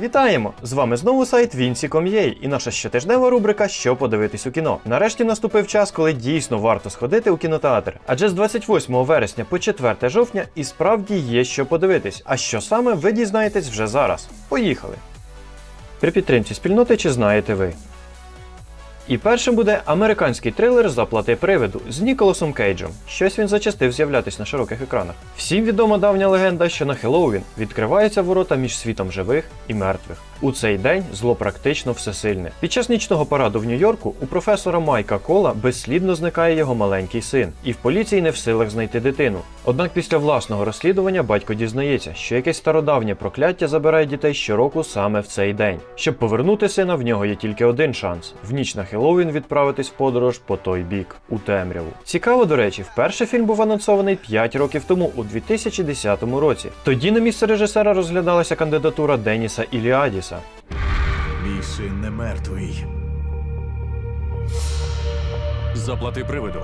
Вітаємо! З вами знову сайт Vinci.com.ua і наша щотижнева рубрика Що подивитись у кіно. Нарешті наступив час, коли дійсно варто сходити у кінотеатр. Адже з 28 вересня по 4 жовтня і справді є що подивитись. А що саме ви дізнаєтесь вже зараз. Поїхали! При підтримці спільноти чи знаєте ви? І першим буде американський трилер Заплати привиду з Ніколасом Кейджем. Щось він зачастив з'являтись на широких екранах. Всім відома давня легенда, що на Хеллоуін відкриваються ворота між світом живих і мертвих. У цей день зло практично всесильне. Під час нічного параду в Нью-Йорку у професора Майка Кола безслідно зникає його маленький син, і в поліції не в силах знайти дитину. Однак після власного розслідування батько дізнається, що якесь стародавнє прокляття забирає дітей щороку саме в цей день. Щоб повернути сина, в нього є тільки один шанс: в ніч на Хеллоуін відправитись в подорож по той бік у темряву. Цікаво, до речі, вперше фільм був анонсований 5 років тому, у 2010 році. Тоді на місце режисера розглядалася кандидатура Деніса Іліадіса. Мій син не мертвий. Заплати привиду.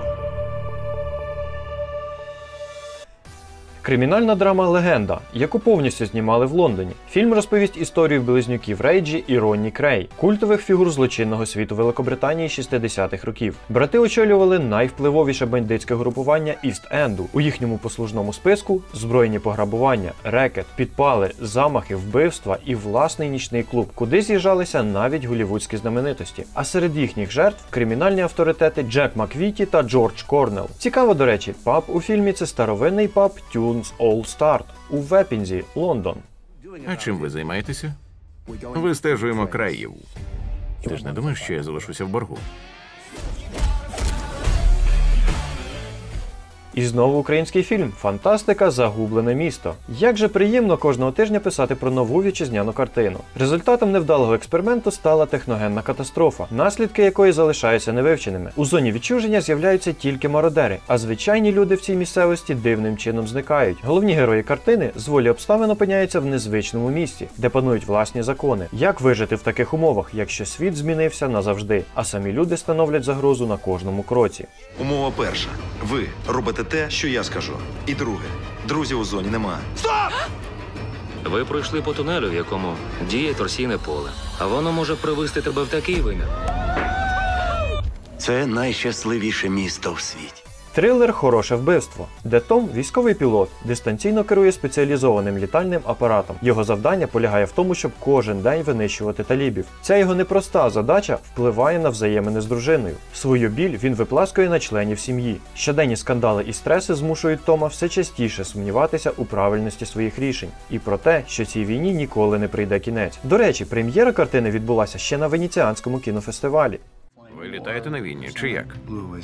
Кримінальна драма Легенда, яку повністю знімали в Лондоні. Фільм розповість історію близнюків Рейджі і Ронні Крей, культових фігур злочинного світу Великобританії 60-х років. Брати очолювали найвпливовіше бандитське групування Іст-Енду. У їхньому послужному списку збройні пограбування, рекет, підпали, замахи, вбивства і власний нічний клуб, куди з'їжджалися навіть голівудські знаменитості. А серед їхніх жертв кримінальні авторитети Джек Маквіті та Джордж Корнелл. Цікаво, до речі, паб у фільмі це старовинний паб Tunes All Start у Вепінзі, Лондон. А чим ви займаєтеся? Вистежуємо країв. Ти ж не думаєш, що я залишуся в боргу? І знову український фільм Фантастика Загублене місто. Як же приємно кожного тижня писати про нову вітчизняну картину. Результатом невдалого експерименту стала техногенна катастрофа, наслідки якої залишаються невивченими. У зоні відчуження з'являються тільки мародери, а звичайні люди в цій місцевості дивним чином зникають. Головні герої картини з волі обставин опиняються в незвичному місці, де панують власні закони. Як вижити в таких умовах, якщо світ змінився назавжди, а самі люди становлять загрозу на кожному кроці? Умова перша. Ви робите те, що я скажу. І друге. Друзів у зоні нема. Ви пройшли по тунелю, в якому діє торсійне поле, а воно може привести тебе в такий вимір. Це найщасливіше місто в світі. Трилер Хороше вбивство, де Том, військовий пілот, дистанційно керує спеціалізованим літальним апаратом. Його завдання полягає в тому, щоб кожен день винищувати талібів. Ця його непроста задача впливає на взаємини з дружиною. Свою біль він випласкує на членів сім'ї. Щоденні скандали і стреси змушують Тома все частіше сумніватися у правильності своїх рішень і про те, що цій війні ніколи не прийде кінець. До речі, прем'єра картини відбулася ще на Венеціанському кінофестивалі. Ви літаєте на війні чи як?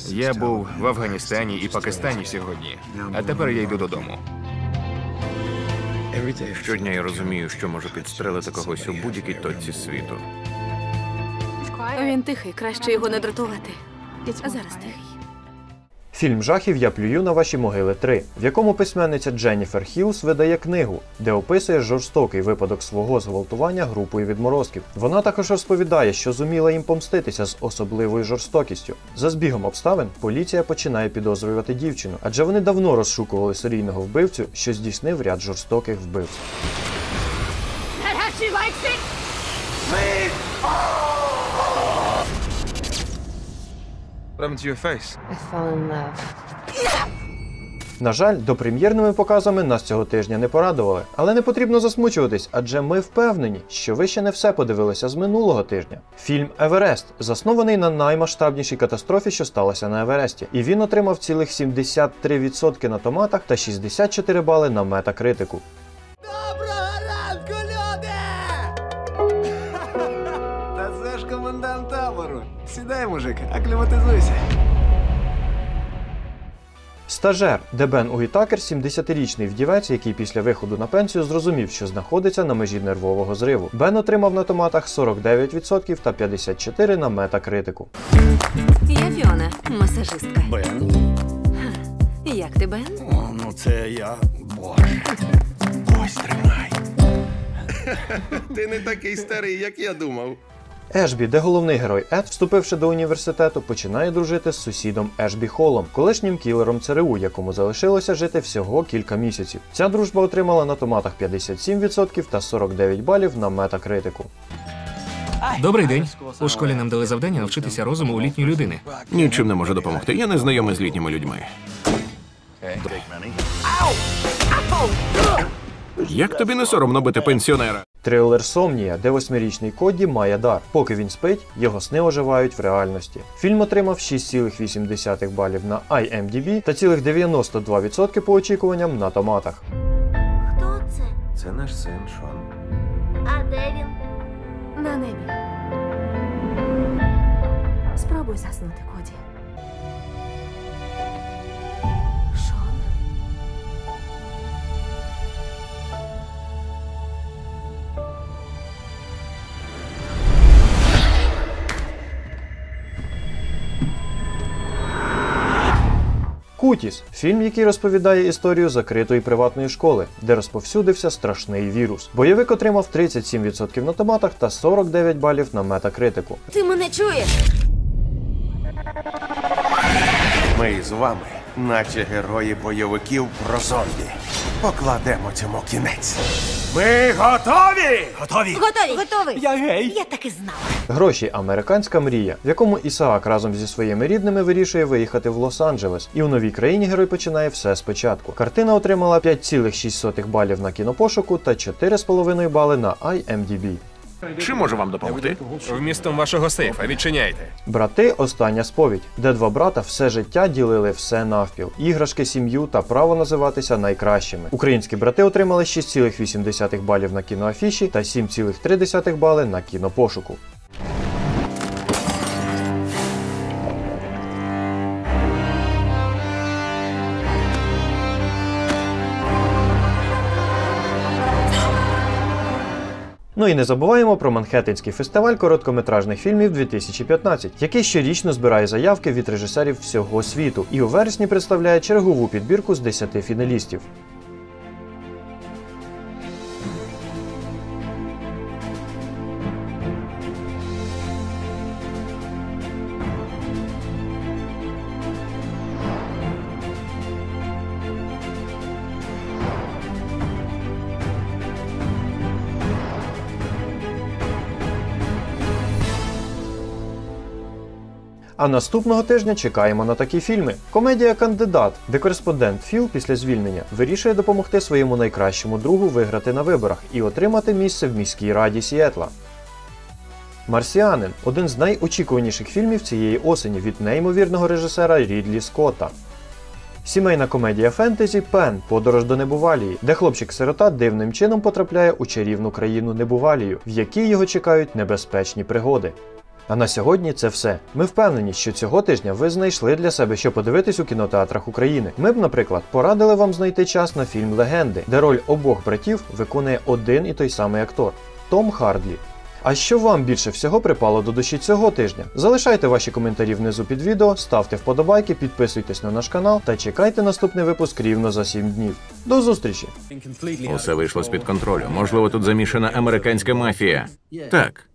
Я був в Афганістані і Пакистані сьогодні, а тепер я йду додому. Щодня я розумію, що можу підстрелити когось у будь-якій точці світу. Він тихий, краще його не дратувати. А зараз тихий. Фільм жахів Я плюю на ваші могили 3, в якому письменниця Дженніфер Хілс видає книгу, де описує жорстокий випадок свого зґвалтування групою відморозків. Вона також розповідає, що зуміла їм помститися з особливою жорстокістю. За збігом обставин поліція починає підозрювати дівчину, адже вони давно розшукували серійного вбивцю, що здійснив ряд жорстоких вбивств. На жаль, допрем'єрними показами нас цього тижня не порадували, але не потрібно засмучуватись, адже ми впевнені, що ви ще не все подивилися з минулого тижня. Фільм Еверест заснований на наймасштабнішій катастрофі, що сталося на Евересті, і він отримав цілих 73% на томатах та 64 бали на метакритику. Сідай, мужик, акліматизуйся. Стажер, де Бен Угітакер 70-річний вдівець, який після виходу на пенсію зрозумів, що знаходиться на межі нервового зриву. Бен отримав на томатах 49% та 54% на метакритику. Я Фіона, масажистка. Бен. Як ти, Бен? О, ну це я. Боже. Ось тримай. Ти не такий старий, як я думав. Ешбі, де головний герой Ед, вступивши до університету, починає дружити з сусідом Ешбі Холлом, колишнім кілером ЦРУ, якому залишилося жити всього кілька місяців. Ця дружба отримала на томатах 57% та 49 балів на метакритику. Добрий день. У школі нам дали завдання навчитися розуму у літньої людини. Нічим не можу допомогти. Я не знайомий з літніми людьми. Як тобі не соромно бити пенсіонера? Трилер Сомнія, де восьмирічний Коді має дар. Поки він спить, його сни оживають в реальності. Фільм отримав 6,8 балів на IMDb та цілих 92% по очікуванням на томатах. Хто це? Це наш син Шон. А де він? На небі. Спробуй заснути, Коді. Кутіс фільм, який розповідає історію закритої приватної школи, де розповсюдився страшний вірус. Бойовик отримав 37% на томатах та 49 балів на метакритику. Ти мене чуєш? Ми з вами, наче герої бойовиків про зомбі. Покладемо цьому кінець. Ми готові! Готові! Готові. Готовий. Я гей. Я так і знала. Гроші американська мрія, в якому Ісаак разом зі своїми рідними вирішує виїхати в Лос-Анджелес, і у новій країні герой починає все спочатку. Картина отримала 5,6 балів на кінопошуку та 4,5 бали на IMDb. Чи можу вам допомогти? Вмістом вашого сейфа відчиняйте. Брати остання сповідь, де два брата все життя ділили все навпіл: іграшки, сім'ю та право називатися найкращими. Українські брати отримали 6,8 балів на кіноафіші та 7,3 бали на кінопошуку. Ну і не забуваємо про Манхеттенський фестиваль короткометражних фільмів 2015, який щорічно збирає заявки від режисерів всього світу і у вересні представляє чергову підбірку з 10 фіналістів. А наступного тижня чекаємо на такі фільми. Комедія Кандидат, де кореспондент Філ після звільнення вирішує допомогти своєму найкращому другу виграти на виборах і отримати місце в міській раді Сіетла. Марсіанин один з найочікуваніших фільмів цієї осені від неймовірного режисера Рідлі Скотта. Сімейна комедія фентезі Пен Подорож до Небувалії, де хлопчик-сирота дивним чином потрапляє у чарівну країну Небувалію, в якій його чекають небезпечні пригоди. А на сьогодні це все. Ми впевнені, що цього тижня ви знайшли для себе, що подивитись у кінотеатрах України. Ми б, наприклад, порадили вам знайти час на фільм Легенди, де роль обох братів виконує один і той самий актор Том Хардлі. А що вам більше всього припало до душі цього тижня? Залишайте ваші коментарі внизу під відео, ставте вподобайки, підписуйтесь на наш канал та чекайте наступний випуск рівно за 7 днів. До зустрічі! Усе вийшло з-під контролю. Можливо, тут замішана американська мафія. Так,